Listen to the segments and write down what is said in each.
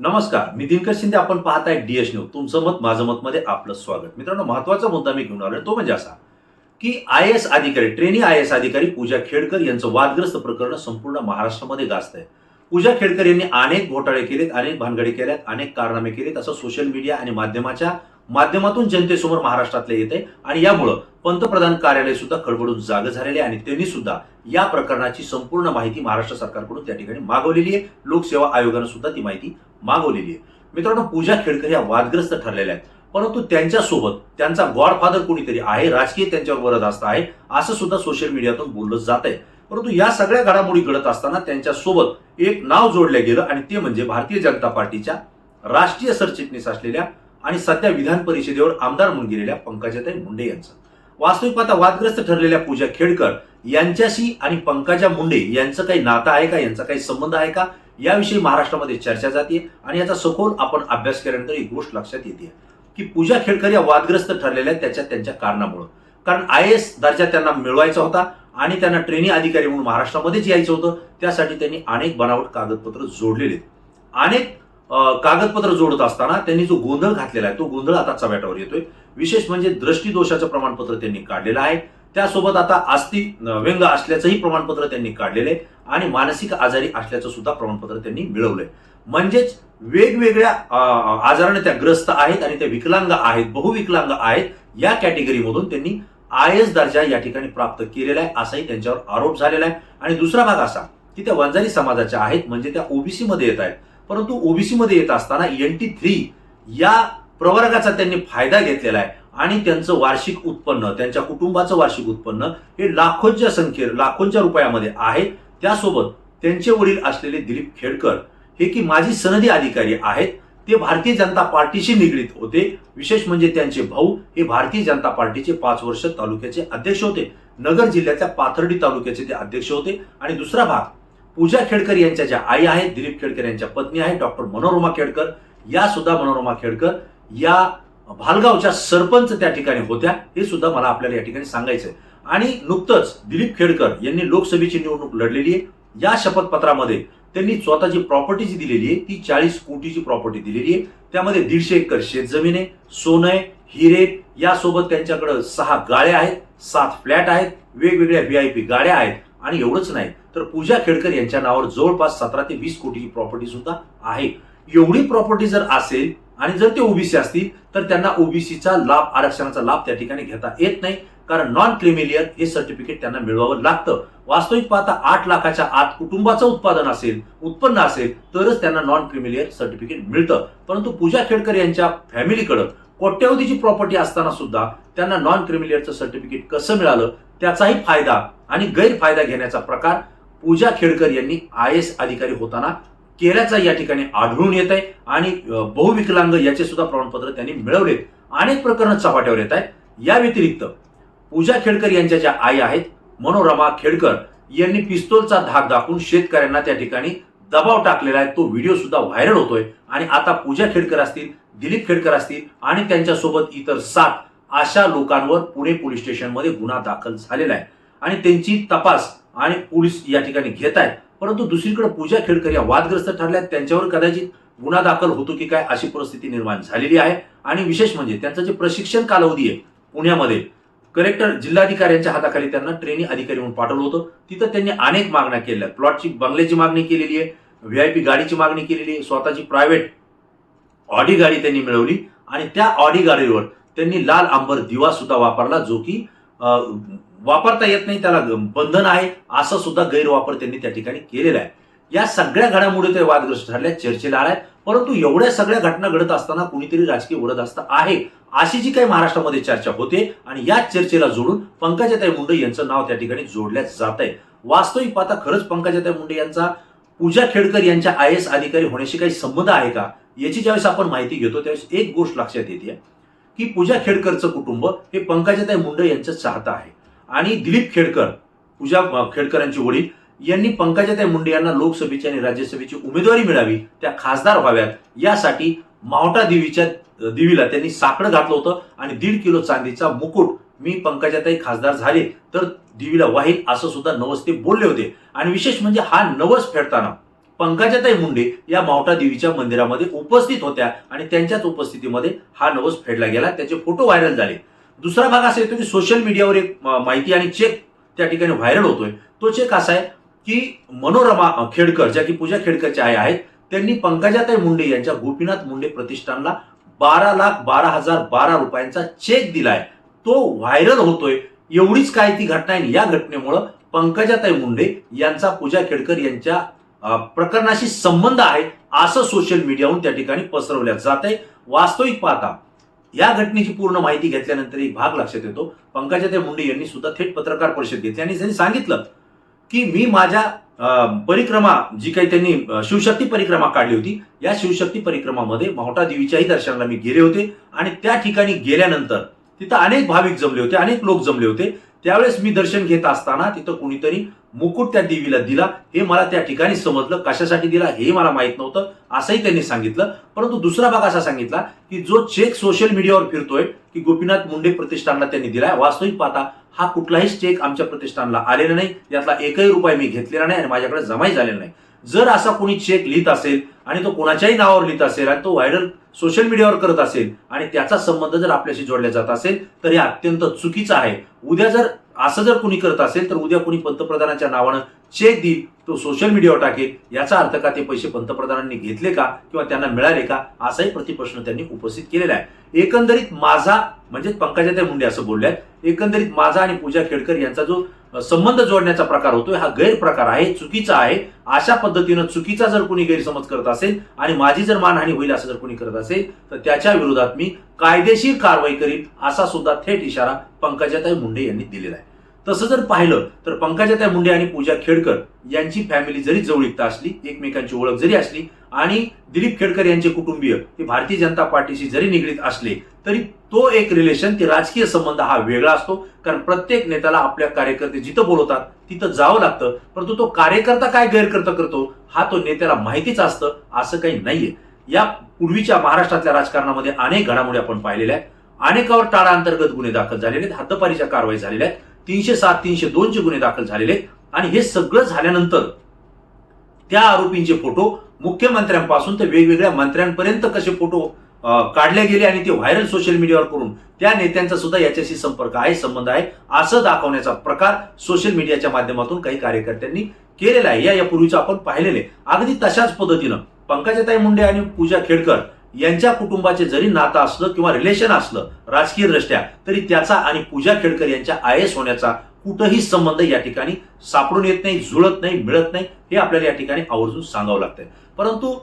नमस्कार मी दिनकर शिंदे. आपण पाहताय डीएस न्यूज तुमचं मत माझं मत मध्ये आपलं स्वागत. मित्रांनो महत्त्वाचा मुद्दा मी घेऊन आलो तो म्हणजे असा की आय एस अधिकारी ट्रेनी आय एस अधिकारी पूजा खेडकर यांचं वादग्रस्त प्रकरण संपूर्ण महाराष्ट्रामध्ये गाजत आहे पूजा खेडकर यांनी अनेक घोटाळे केलेत अनेक भानगडी केल्यात अनेक कारनामे केलेत. असं सोशल मीडिया आणि माध्यमाच्या माध्यमातून जनतेसमोर महाराष्ट्रातले येते आणि यामुळं पंतप्रधान कार्यालय सुद्धा खडबडून जाग झालेले आहे आणि त्यांनी सुद्धा या प्रकरणाची संपूर्ण माहिती महाराष्ट्र सरकारकडून त्या ठिकाणी मागवलेली आहे. लोकसेवा आयोगानं सुद्धा ती माहिती मागवलेली आहे. मित्रांनो पूजा खेडकर या वादग्रस्त ठरलेल्या आहेत. परंतु त्यांच्यासोबत त्यांचा गॉडफादर कोणीतरी आहे राजकीय त्यांच्यावर वरदहस्त आहे असं सुद्धा सोशल मीडियातून बोललं जात आहे. परंतु या सगळ्या घडामोडी घडत असताना त्यांच्यासोबत एक नाव जोडलं गेलं आणि ते म्हणजे भारतीय जनता पार्टीच्या राष्ट्रीय सरचिटणीस असलेल्या आणि सध्या विधान परिषदेवर आमदार म्हणून गेलेल्या पंकजाताई मुंडे यांचं. वास्तविक पाहता वादग्रस्त ठरलेल्या पूजा खेडकर यांच्याशी आणि पंकजा मुंडे यांचं काही नातं आहे का? यांचा काही संबंध आहे का? याविषयी महाराष्ट्रामध्ये चर्चा जाते आणि याचा सखोल आपण अभ्यास केल्यानंतर एक गोष्ट लक्षात येते की पूजा खेडकर या वादग्रस्त ठरलेल्या त्याच्या त्यांच्या कारणामुळं. कारण आय एस दर्जा त्यांना मिळवायचा होता आणि त्यांना ट्रेनी अधिकारी म्हणून महाराष्ट्रामध्येच यायचं होतं. त्यासाठी त्यांनी अनेक बनावट कागदपत्र जोडलेले अनेक कागदपत्र जोडत असताना त्यांनी जो गोंधळ घातलेला आहे तो गोंधळ आता चव्याटावर येतोय. विशेष म्हणजे दृष्टीदोषाचं प्रमाणपत्र त्यांनी काढलेलं आहे. त्यासोबत आता आस्ती व्यंग असल्याचंही प्रमाणपत्र त्यांनी काढलेलं आहे आणि मानसिक आजारी असल्याचं सुद्धा प्रमाणपत्र त्यांनी मिळवलंय. म्हणजेच वेगवेगळ्या आजाराने त्या ग्रस्त आहेत आणि त्या विकलांग आहेत बहुविकलांग आहेत या कॅटेगरीमधून त्यांनी आय एस दर्जा या ठिकाणी प्राप्त केलेला आहे असाही त्यांच्यावर आरोप झालेला आहे. आणि दुसरा भाग असा की त्या वंजारी समाजाच्या आहेत म्हणजे त्या ओबीसी मध्ये येत आहेत. परंतु ओबीसी मध्ये येत असताना एन टी थ्री या प्रवर्गाचा त्यांनी फायदा घेतलेला आहे आणि त्यांचं वार्षिक उत्पन्न त्यांच्या कुटुंबाचं वार्षिक उत्पन्न हे लाखोंच्या संख्ये लाखोंच्या रुपयामध्ये आहे. त्यासोबत त्यांचे वडील असलेले दिलीप खेडकर हे की माजी सनदी अधिकारी आहेत. ते भारतीय जनता पार्टीशी निगडीत होते. विशेष म्हणजे त्यांचे भाऊ हे भारतीय जनता पार्टीचे पाच वर्ष तालुक्याचे अध्यक्ष होते. नगर जिल्ह्याच्या पाथर्डी तालुक्याचे ते अध्यक्ष होते. आणि दुसरा भाग पूजा खेडकर यांच्या ज्या आई आहेत दिलीप खेडकर यांच्या पत्नी आहेत डॉक्टर मनोरमा खेडकर या सुद्धा मनोरमा खेडकर या भालगावच्या सरपंच त्या ठिकाणी होत्या हे सुद्धा मला आपल्याला या ठिकाणी सांगायचं आहे आणि नुकतंच दिलीप खेडकर यांनी लोकसभेची निवडणूक लढलेली आहे. या शपथपत्रामध्ये त्यांनी स्वतःची प्रॉपर्टी जी दिलेली आहे ती चाळीस कोटीची प्रॉपर्टी दिलेली आहे. त्यामध्ये दीडशे एकर शेतजमीन आहे सोनं आहे हिरे यासोबत त्यांच्याकडं सहा गाड्या आहेत सात फ्लॅट आहेत वेगवेगळ्या व्ही आय पी गाड्या आहेत. आणि एवढंच नाही तर पूजा खेडकर यांच्या नावावर जवळपास सतरा ते वीस कोटीची प्रॉपर्टी सुद्धा आहे. एवढी प्रॉपर्टी जर असेल आणि जर ते ओबीसी असतील तर त्यांना ओबीसीचा लाभ आरक्षणाचा लाभ त्या ठिकाणी घेता येत नाही. कारण नॉन क्रिमिलियर हे सर्टिफिकेट त्यांना मिळवावं लागतं. वास्तविक पाहता आठ लाखाच्या आत कुटुंबाचं उत्पादन असेल उत्पन्न असेल तरच त्यांना नॉन क्रिमिलियर सर्टिफिकेट मिळतं. परंतु पूजा खेडकर यांच्या फॅमिलीकडं कोट्यवधीची प्रॉपर्टी असताना सुद्धा त्यांना नॉन क्रिमिलियरचं सर्टिफिकेट कसं मिळालं? त्याचाही फायदा आणि गैरफायदा घेण्याचा प्रकार पूजा खेडकर यांनी आय एस अधिकारी होताना केल्याचा या ठिकाणी आढळून येत आहे. आणि बहुविकलांग याचे सुद्धा प्रमाणपत्र त्यांनी मिळवलेत. अनेक प्रकरण चपाट्यावर येत आहेत. या व्यतिरिक्त पूजा खेडकर यांच्या ज्या आई आहेत मनोरमा खेडकर यांनी पिस्तोलचा धाक दाखवून शेतकऱ्यांना त्या ठिकाणी दबाव टाकलेला आहे. तो व्हिडिओ सुद्धा व्हायरल होतोय. आणि आता पूजा खेडकर असतील दिलीप खेडकर असतील आणि त्यांच्यासोबत इतर सात अशा लोकांवर पुणे पोलीस स्टेशनमध्ये गुन्हा दाखल झालेला आहे. आणि त्यांची तपास आणि पोलीस या ठिकाणी घेत आहेत. परंतु दुसरीकडे पूजा खेडकर या वादग्रस्त ठरल्या त्यांच्यावर कदाचित गुन्हा दाखल होतो की काय अशी परिस्थिती निर्माण झालेली आहे. आणि विशेष म्हणजे त्यांचं जे प्रशिक्षण कालावधी आहे पुण्यामध्ये कलेक्टर जिल्हाधिकाऱ्यांच्या हाताखाली त्यांना ट्रेनिंग अधिकारी म्हणून पाठवलं होतं. तिथं त्यांनी अनेक मागण्या केल्या. प्लॉटची बंगल्याची मागणी केलेली आहे व्हीआयपी गाडीची मागणी केलेली आहे स्वतःची प्रायव्हेट ऑडी गाडी त्यांनी मिळवली. आणि त्या ऑडी गाडीवर त्यांनी लाल आंबर दिवा सुद्धा वापरला जो की वापरता येत नाही त्याला बंधन आहे असा सुद्धा गैरवापर त्यांनी त्या ठिकाणी केलेला आहे. या सगळ्या घडामोडी ते वादग्रस्त ठरल्या चर्चेला आलाय. परंतु एवढ्या सगळ्या घटना घडत असताना कुणीतरी राजकीय उडत असतं आहे अशी जी काही महाराष्ट्रामध्ये चर्चा होते आणि याच चर्चेला जोडून पंकजाताई मुंडे यांचं नाव त्या ठिकाणी जोडल्या जात आहे. वास्तविक पाहता खरंच पंकजाताई मुंडे यांचा पूजा खेडकर यांच्या आय एस अधिकारी होण्याशी काही संबंध आहे का याची ज्यावेळेस आपण माहिती घेतो त्यावेळेस एक गोष्ट लक्षात येते. की पूजा खेडकरचं कुटुंब हे पंकजाताई मुंडे यांचं चाहतं आहे. आणि दिलीप खेडकर पूजा खेडकर यांचे वडील यांनी पंकजाताई मुंडे यांना लोकसभेची आणि राज्यसभेची उमेदवारी मिळावी त्या खासदार व्हाव्यात यासाठी मावटा देवीच्या देवीला त्यांनी साकडं घातलं होतं आणि दीड किलो चांदीचा मुकुट मी पंकजाताई खासदार झाले तर देवीला वाहील असं सुद्धा नवस ते बोलले होते. आणि विशेष म्हणजे हा नवस फेडताना पंकजाताई मुंडे या मावटा देवीच्या मंदिरामध्ये उपस्थित होत्या आणि त्यांच्याच उपस्थितीमध्ये हा नवस फेडला गेला. त्याचे फोटो व्हायरल झाले. दुसरा भाग असा येतो की सोशल मीडियावर एक माहिती आणि चेक त्या ठिकाणी व्हायरल होतोय. तो चेक असा आहे की मनोरमा खेडकर ज्या की पूजा खेडकरच्या आई आहेत त्यांनी पंकजाताई मुंडे यांच्या गोपीनाथ मुंडे प्रतिष्ठानला बारा लाख बारा हजार बारा रुपयांचा चेक दिलाय. तो व्हायरल होतोय. एवढीच काय ती घटना आहे या घटनेमुळं पंकजाताई मुंडे यांचा पूजा खेडकर यांच्या प्रकरणाशी संबंध आहे असं सोशल मीडियावरून त्या ठिकाणी पसरवल्या जात आहे. वास्तविक पाहता या घटनेची पूर्ण माहिती घेतल्यानंतर एक भाग लक्षात येतो. पंकजाताई मुंडे यांनी सुद्धा थेट पत्रकार परिषद घेतली. आणि त्यांनी सांगितलं की मी माझ्या परिक्रमा जी काही त्यांनी शिवशक्ती परिक्रमा काढली होती या शिवशक्ती परिक्रमामध्ये मावटा देवीच्याही दर्शनाला मी गेले होते. आणि त्या ठिकाणी गेल्यानंतर तिथं अनेक भाविक जमले होते अनेक लोक जमले होते. त्यावेळेस मी दर्शन घेत असताना तिथं कुणीतरी मुकुट त्या देवीला दिला. हे मला त्या ठिकाणी समजलं. कशासाठी दिला हे मला माहीत नव्हतं. असंही त्यांनी सांगितलं. परंतु दुसरा भाग असा सांगितला की जो चेक सोशल मीडियावर फिरतोय की गोपीनाथ मुंडे प्रतिष्ठानला त्यांनी दिलाय वास्तविक पाहता हा कुठलाही चेक आमच्या प्रतिष्ठानला आलेला नाही. यातला एकही रुपये मी घेतलेला नाही आणि माझ्याकडे जमाही झालेला नाही. जर असा कोणी चेक लिहित असेल आणि तो कोणाच्याही नावावर लिहित असेल आणि तो व्हायरल सोशल मीडियावर करत असेल आणि त्याचा संबंध जर आपल्याशी जोडला जात असेल तर हे अत्यंत चुकीचं आहे. उद्या जर असं जर कोणी करत असेल तर उद्या कोणी पंतप्रधानाच्या नावानं चेक देईल तो सोशल मीडियावर टाकेल. याचा अर्थ का ते पैसे पंतप्रधानांनी घेतले का किंवा त्यांना मिळाले का असाही प्रतिप्रश्न त्यांनी उपस्थित केलेला आहे. एकंदरीत माझा म्हणजे पंकजाताई मुंडे असं बोलल्यात एकंदरीत माझा आणि पूजा खेडकर यांचा जो संबंध जोडण्याचा प्रकार होतोय. हा गैरप्रकार आहे चुकीचा आहे. अशा पद्धतीनं चुकीचा जर कोणी गैरसमज करत असेल आणि माझी जर मानहानी होईल असं जर कोणी करत असेल तर त्याच्या विरोधात मी कायदेशीर कारवाई करीन असा सुद्धा थेट इशारा पंकजाताई मुंडे यांनी दिलेला आहे. तसं जर पाहिलं तर पंकजाताई मुंडे आणि पूजा खेडकर यांची फॅमिली जरी जवळीकता असली एकमेकांची ओळख जरी असली आणि दिलीप खेडकर यांचे कुटुंबीय हे भारतीय जनता पार्टीशी जरी निगडीत असले तरी तो एक रिलेशन ते राजकीय संबंध हा वेगळा असतो. कारण प्रत्येक नेत्याला आपल्या कार्यकर्ते जिथं बोलवतात तिथं जावं लागतं. परंतु तो कार्यकर्ता काय गैरकर्ता करतो हा तो नेत्याला माहितीच असतं असं काही नाहीये. या पूर्वीच्या महाराष्ट्रातल्या राजकारणामध्ये अनेक घडामोडी आपण पाहिलेल्या आहेत. अनेकावर टाळा अंतर्गत गुन्हे दाखल झालेले आहेत. हद्दपारीच्या कारवाई झालेल्या आहेत. तीनशे सात तीनशे दोनचे गुन्हे दाखल झालेले आहेत. आणि हे सगळं झाल्यानंतर त्या आरोपींचे फोटो मुख्यमंत्र्यांपासून ते वेगवेगळ्या मंत्र्यांपर्यंत कसे फोटो अं, काढले गेले आणि ते व्हायरल सोशल मीडियावर करून त्या नेत्यांचा सुद्धा याच्याशी संपर्क आहे संबंध आहे असं दाखवण्याचा प्रकार सोशल मीडियाच्या माध्यमातून काही कार्यकर्त्यांनी केलेला आहे. या यापूर्वीचं आपण पाहिलेले अगदी तशाच पद्धतीनं पंकजाताई मुंडे आणि पूजा खेडकर यांच्या कुटुंबाचे जरी नातं असलं किंवा रिलेशन असलं राजकीय दृष्ट्या तरी त्याचा आणि पूजा खेडकर यांच्या आय एस होण्याचा कुठंही संबंध या ठिकाणी सापडून येत नाही जुळत नाही मिळत नाही हे आपल्याला या ठिकाणी आवर्जून सांगावं लागतंय. परंतु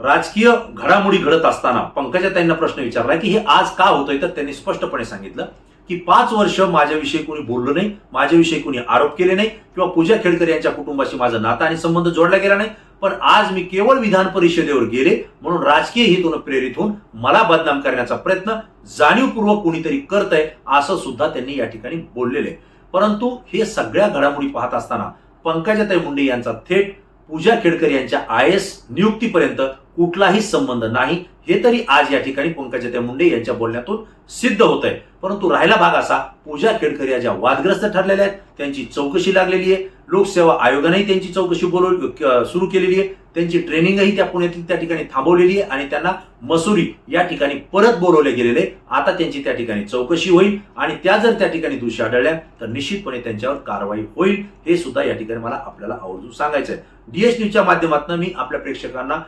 राजकीय घडामोडी घडत असताना पंकजाताईंना प्रश्न विचारला की हे आज का होतंय? तर त्यांनी स्पष्टपणे सांगितलं की पाच वर्ष माझ्याविषयी कोणी बोललं नाही माझ्याविषयी कोणी आरोप केले नाही किंवा पूजा खेडकर यांच्या कुटुंबाशी माझं नातं आणि संबंध जोडला गेला नाही. पण आज मी केवळ विधान परिषदेवर गेले म्हणून राजकीय हेतून प्रेरित होऊन मला बदनाम करण्याचा प्रयत्न जाणीवपूर्वक कोणीतरी करत आहे असं सुद्धा त्यांनी या ठिकाणी बोललेले परंतु हे सगळ्या घडामोडी पाहत असताना पंकजाताई मुंडे यांचा थेट पूजा खेडकर यांच्या आय एस नियुक्तीपर्यंत कुठलाही संबंध नाही. हे तरी आज या ठिकाणी पंकजाताई मुंडे यांच्या बोलण्यातून सिद्ध होत आहे परंतु राहिला भाग असा पूजा खेडकर या ज्या वादग्रस्त ठरलेल्या आहेत त्यांची चौकशी लागलेली आहे. लोकसेवा आयोगानेही त्यांची चौकशी बोलव सुरू केलेली आहे. त्यांची ट्रेनिंगही त्या पुण्यातील त्या ठिकाणी थांबवलेली आहे आणि त्यांना मसुरी या ठिकाणी परत बोलवले गेलेले आहे. आता त्यांची त्या ठिकाणी चौकशी होईल आणि त्या जर त्या ठिकाणी दोषी आढळल्या तर निश्चितपणे त्यांच्यावर कारवाई होईल. हे सुद्धा या ठिकाणी मला आपल्याला आवर्जून सांगायचं आहे डीएस न्यूजच्या माध्यमातून मी आपल्या प्रेक्षकांना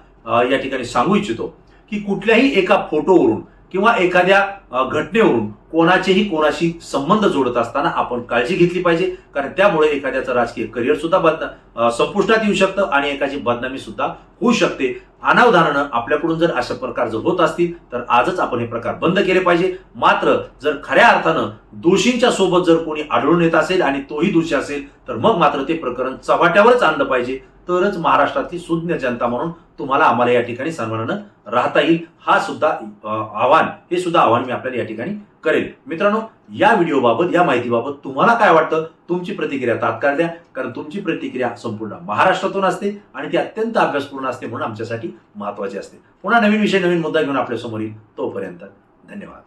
या ठिकाणी सांगू इच्छितो की कुठल्याही एका फोटोवरून किंवा एखाद्या घटनेवरून कोणाचेही कोणाशी संबंध जोडत असताना आपण काळजी घेतली पाहिजे. कारण त्यामुळे एखाद्याचं राजकीय करिअर सुद्धा बदना संपुष्टात येऊ शकतं आणि एकाची बदनामी सुद्धा होऊ शकते. अनावधानानं आपल्याकडून जर अशा प्रकार जर होत असतील तर आजच आपण हे प्रकार बंद केले पाहिजे. मात्र जर खऱ्या अर्थानं दोषींच्या सोबत जर कोणी आढळून येत असेल आणि तोही दोषी असेल तर मग मात्र ते प्रकरण चव्हाट्यावरच आणलं पाहिजे. तरच महाराष्ट्रातली सुज्ञ जनता म्हणून तुम्हाला आम्हाला या ठिकाणी सन्मानानं राहता येईल. हा सुद्धा आव्हान हे सुद्धा आव्हान मी आपल्याला या ठिकाणी करेल. मित्रांनो या व्हिडिओबाबत या माहितीबाबत तुम्हाला काय वाटतं? तुमची प्रतिक्रिया तात्काळ द्या कारण तुमची प्रतिक्रिया संपूर्ण महाराष्ट्रातून असते आणि ती अत्यंत अभ्यासपूर्ण असते म्हणून आमच्यासाठी महत्वाची असते. पुन्हा नवीन विषय नवीन मुद्दा घेऊन आपल्यासमोर येईल तोपर्यंत धन्यवाद.